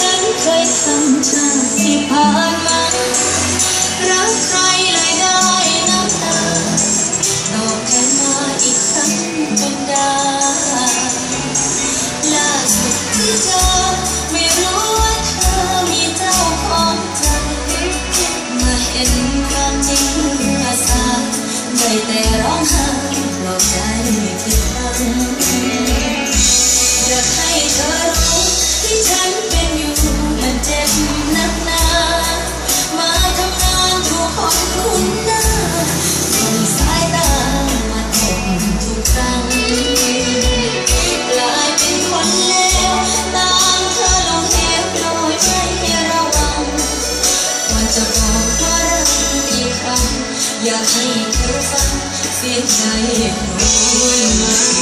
ซ้ำชาติที่ผ่านมารักใครเลยได้น้ำตาตอบแทนมาอีกครั้งจนได้ล่าสุดที่เจอไม่รู้ว่าเธอมีเจ้าของใจมาเห็นความจริงเมื่อสายได้แต่ร้องไห้ปลอบใจ จะบอกว่ารักอีกครั้งอยากให้เธอฟังเสียงใจรวยมา